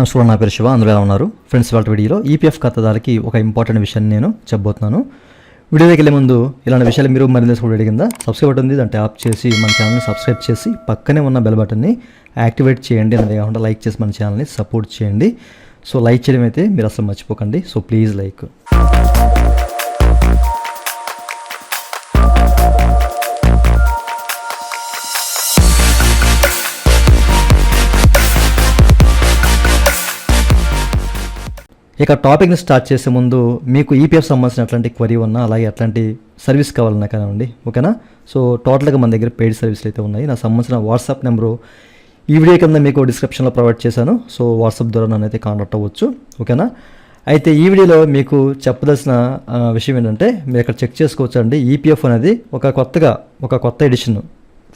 నమస్కారం నా పేరు శివ అందులో ఎలా ఉన్నారు? ఫ్రెండ్స్ వాళ్ళ వీడియోలో ఈపీఎఫ్ ఖాతాదారులకి ఒక ఇంపార్టెంట్ విషయాన్ని నేను చెప్పబోతున్నాను. వీడియోకి వెళ్ళే ముందు ఇలాంటి విషయాలు మీరు మరింత చూడండి కింద సబ్స్క్రైబ్ బటన్ ఉంది దాన్ని ట్యాప్ చేసి మన ఛానల్ని సబ్స్క్రైబ్ చేసి పక్కనే ఉన్న బెల్ బటన్ని యాక్టివేట్ చేయండి. అనేది కాకుండా లైక్ చేసి మన ఛానల్ని సపోర్ట్ చేయండి. సో లైక్ చేయడం అయితే మీరు అసలు మర్చిపోకండి. సో ప్లీజ్ లైక్ ఇక టాపిక్ని స్టార్ట్ చేసే ముందు మీకు ఈపీఎఫ్ సంబంధించిన అట్లాంటి క్వరీ ఉన్నా అలాగే అట్లాంటి సర్వీస్ కావాలన్నా కానివ్వండి ఓకేనా? సో టోటల్గా మన దగ్గర పెయిడ్ సర్వీసులు అయితే ఉన్నాయి. నాకు సంబంధించిన వాట్సాప్ నెంబరు ఈ వీడియో కింద మీకు డిస్క్రిప్షన్లో ప్రొవైడ్ చేశాను. సో వాట్సాప్ ద్వారా నన్ను అయితే కాంటాక్ట్ అవ్వచ్చు ఓకేనా? అయితే ఈ వీడియోలో మీకు చెప్పదలసిన విషయం ఏంటంటే మీరు ఇక్కడ చెక్ చేసుకోవచ్చు అండి ఈపీఎఫ్ అనేది ఒక కొత్తగా ఒక కొత్త edition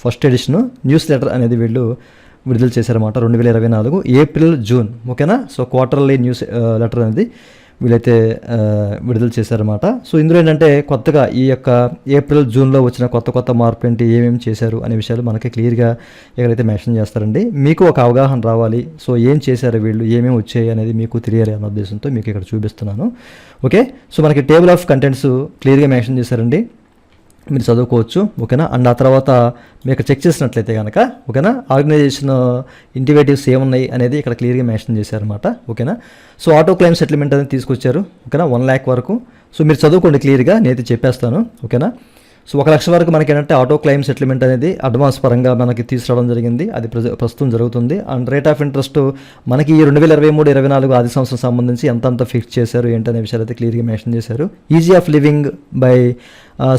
first edition news letter అనేది వీళ్ళు విడుదల చేశారన్నమాట రెండు వేల ఇరవై నాలుగు ఏప్రిల్ జూన్. ఓకేనా? సో క్వార్టర్లీ న్యూస్ లెటర్ అనేది వీళ్ళైతే విడుదల చేశారన్నమాట. సో ఇందులో ఏంటంటే కొత్తగా ఈ యొక్క ఏప్రిల్ జూన్లో వచ్చిన కొత్త కొత్త మార్పు ఏంటి ఏమేమి చేశారు అనే విషయాలు మనకి క్లియర్గా ఎక్కడైతే మెన్షన్ చేస్తారండి. మీకు ఒక అవగాహన రావాలి. సో ఏం చేశారు వీళ్ళు ఏమేమి వచ్చాయి అనేది మీకు తెలియాలి అన్న ఉద్దేశంతో మీకు ఇక్కడ చూపిస్తున్నాను. ఓకే? సో మనకి టేబుల్ ఆఫ్ కంటెంట్స్ క్లియర్గా మెన్షన్ చేశారండి. మీరు చదువుకోవచ్చు ఓకేనా? అండ్ ఆ తర్వాత మీరు చెక్ చేసినట్లయితే కనుక ఓకేనా? ఆర్గనైజేషన్ ఇంటివేటివ్స్ ఏమున్నాయి అనేది ఇక్కడ క్లియర్గా మెన్షన్ చేశారనమాట ఓకేనా? సో ఆటో క్లైమ్ సెటిల్మెంట్ అనేది తీసుకొచ్చారు ఓకేనా? వన్ ల్యాక్ వరకు. సో మీరు చదువుకోండి క్లియర్గా నేనైతే చెప్పేస్తాను ఓకేనా? సో ఒక లక్ష వరకు మనకి ఏంటంటే ఆటో క్లైమ్ సెటిల్మెంట్ అనేది అడ్వాన్స్ పరంగా మనకి తీసుకురావడం జరిగింది. అది ప్రస్తుతం జరుగుతుంది. అండ్ రేట్ ఆఫ్ ఇంట్రెస్ట్ మనకి ఈ రెండు వేల ఇరవై మూడు ఇరవై నాలుగు ఆది సంవత్సరం సంబంధించి ఎంతంత ఫిక్స్ చేశారు ఏంటనే విషయాలు అయితే క్లియర్గా మెన్షన్ చేశారు. Easy of living by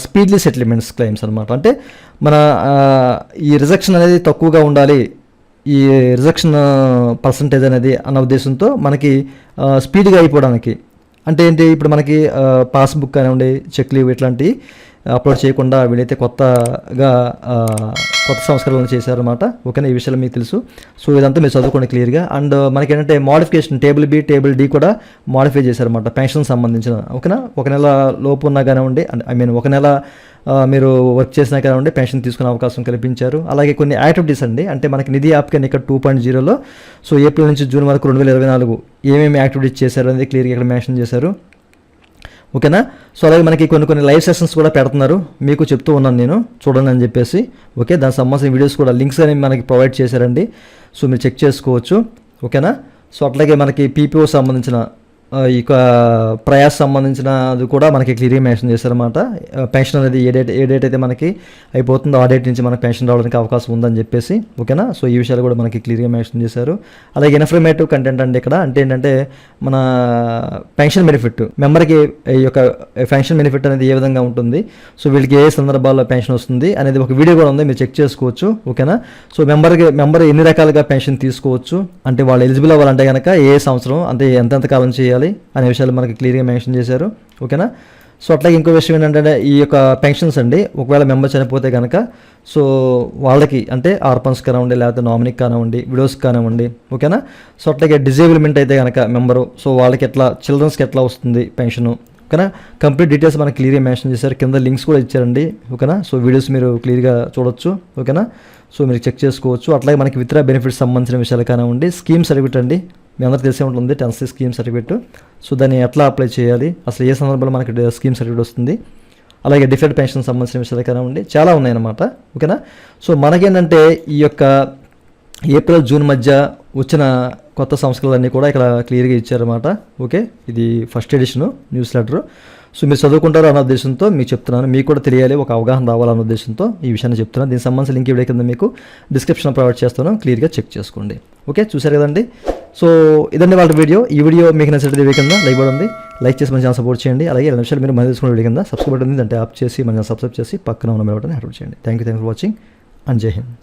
speedly settlements claims అనమాట అంటే మన uh, ఈ రిజెక్షన్ అనేది తక్కువగా ఉండాలి. ఈ రిజెక్షన్ పర్సంటేజ్ uh, అనేది అన్న ఉద్దేశంతో మనకి uh, స్పీడ్గా అయిపోవడానికి. అంటే ఏంటి? ఇప్పుడు మనకి పాస్బుక్ కానివ్వండి చెక్ లీవ్ ఇట్లాంటివి. అప్లోడ్ చేయకుండా వీళ్ళైతే కొత్తగా కొత్త సంస్కరణలు చేశారన్నమాట. ఓకేనా? ఈ విషయాలు మీకు తెలుసు. సో ఇదంతా మీరు చదువుకోండి క్లియర్గా. అండ్ మనకి ఏంటంటే modification table B table D కూడా మోడిఫై చేశారన్నమాట పెన్షన్ సంబంధించిన. ఓకేనా? ఒక నెల లోపు ఉన్నా కానివ్వండి ఐ మీన్ ఒక నెల మీరు వర్క్ చేసినా కానివ్వండి పెన్షన్ తీసుకునే అవకాశం కల్పించారు. అలాగే కొన్ని యాక్టివిటీస్ అండి అంటే మనకి నిధి యాప్ కానీ ఇక్కడ టూ పాయింట్ జీరోలో సో ఏప్రిల్ నుంచి జూన్ వరకు రెండు వేల ఇరవై నాలుగు ఏమేమి యాక్టివిటీస్ చేశారు అనేది క్లియర్గా ఇక్కడ మెన్షన్ చేశారు. ఓకేనా? సో అలాగే మనకి కొన్ని కొన్ని లైవ్ సెషన్స్ కూడా పెడుతున్నారు. మీకు చెప్తూ ఉన్నాను నేను. చూడండి అని చెప్పేసి. ఓకే? దానికి సంబంధించిన వీడియోస్ కూడా లింక్స్ అనేవి మనకి ప్రొవైడ్ చేశారండి. సో మీరు చెక్ చేసుకోవచ్చు. ఓకేనా? సో అట్లాగే మనకి పీపీఓ సంబంధించిన ఈ యొక్క ప్రయాస్ సంబంధించిన అది కూడా మనకి క్లియర్గా మెన్షన్ చేశారన్నమాట. పెన్షన్ అనేది ఏ డేట్ ఏ డేట్ అయితే మనకి అయిపోతుందో ఆ డేట్ నుంచి మనకి పెన్షన్ రావడానికి అవకాశం ఉందని చెప్పేసి ఓకేనా సో ఈ విషయాలు కూడా మనకి క్లియర్గా మెన్షన్ చేశారు. అలాగే ఇన్ఫర్మేటివ్ కంటెంట్ అండి ఇక్కడ. అంటే ఏంటంటే మన పెన్షన్ బెనిఫిట్ మెంబర్కి ఈ యొక్క పెన్షన్ బెనిఫిట్ అనేది ఏ విధంగా ఉంటుంది? సో వీళ్ళకి ఏ సందర్భాల్లో పెన్షన్ వస్తుంది అనేది ఒక వీడియో కూడా ఉంది మీరు చెక్ చేసుకోవచ్చు ఓకేనా సో మెంబర్కి మెంబర్ ఎన్ని రకాలుగా పెన్షన్ తీసుకోవచ్చు? అంటే వాళ్ళు ఎలిజిబుల్ అవ్వాలంటే కనుక ఏ సంవత్సరం అంటే ఎంతెంత కాలం చేయాలి అనే విషయాలు మనకి క్లియర్గా మెన్షన్ చేశారు. ఓకేనా? సో అట్లాగే ఇంకో విషయం ఏంటంటే ఈ యొక్క పెన్షన్స్ అండి ఒకవేళ మెంబర్ చనిపోతే కనుక సో వాళ్ళకి అంటే ఆర్పన్స్ కానివ్వండి లేకపోతే నామినీకి కానివ్వండి విడోస్ కానివ్వండి ఓకేనా? సో అట్లాగే డిజేబుల్మెంట్ అయితే కనుక మెంబరు సో వాళ్ళకి ఎట్లా చిల్డ్రన్స్కి ఎట్లా వస్తుంది పెన్షను ఓకేనా? కంప్లీట్ డీటెయిల్స్ మనకి క్లియర్గా మెన్షన్ చేశారు. కింద లింక్స్ కూడా ఇచ్చారండి ఓకేనా? సో వీడియోస్ మీరు క్లియర్గా చూడొచ్చు ఓకేనా? సో మీరు చెక్ చేసుకోవచ్చు. అట్లాగే మనకి విత్డ్రా బెనిఫిట్స్ సంబంధించిన విషయాలు కానివ్వండి స్కీమ్ అడిగిటండి అండి మీ అందరికీ తెలిసే ఉంటుంది టెన్త్ స్కీమ్ సర్టిఫికేట్. సో దాన్ని ఎట్లా అప్లై చేయాలి? అసలు ఏ సందర్భంలో మనకి స్కీమ్ సర్టిఫికేట్ వస్తుంది? అలాగే డిఫరెంట్ పెన్షన్ సంబంధించిన విషయాలు కానివ్వండి చాలా ఉన్నాయన్నమాట. ఓకేనా? సో మనకేంటంటే ఈ యొక్క ఏప్రిల్ జూన్ మధ్య వచ్చిన కొత్త సంస్కరణలన్నీ కూడా ఇక్కడ క్లియర్గా ఇచ్చారన్నమాట. ఓకే? ఇది first edition news letter. So మీరు చదువుకుంటారు అన్న ఉద్దేశంతో మీకు చెప్తున్నాను. మీకు కూడా తెలియాలి ఒక అవగాహన రావాలన్న ఉద్దేశంతో ఈ విషయాన్ని చెప్తున్నాను. దీనికి సంబంధించిన లింక్ ఇవ్వడే కింద మీకు డిస్క్రిప్షన్ ప్రొవైడ్ చేస్తాను. క్లియర్గా చెక్ చేసుకోండి. ఓకే చూసారు కదండి? సో ఇదండి వాళ్ళ వీడియో. ఈ వీడియో మీకు నచ్చినట్టు వీడియో కింద లైక్ ఉంది. లైక్ చేసి మన ఛానల్ సపోర్ట్ చేయండి. అలాగే రెండు నిమిషాలు మీరు మన తీసుకున్న వీడియో కింద సబ్స్క్రైబ్ ఉంది. అంటే ఆప్ చేసి మన సబ్స్క్రైబ్ చేసి పక్కన ఉన్న బటన్ హ్యాప్ చేయండి. Thank you thank for watching and జై హింద్.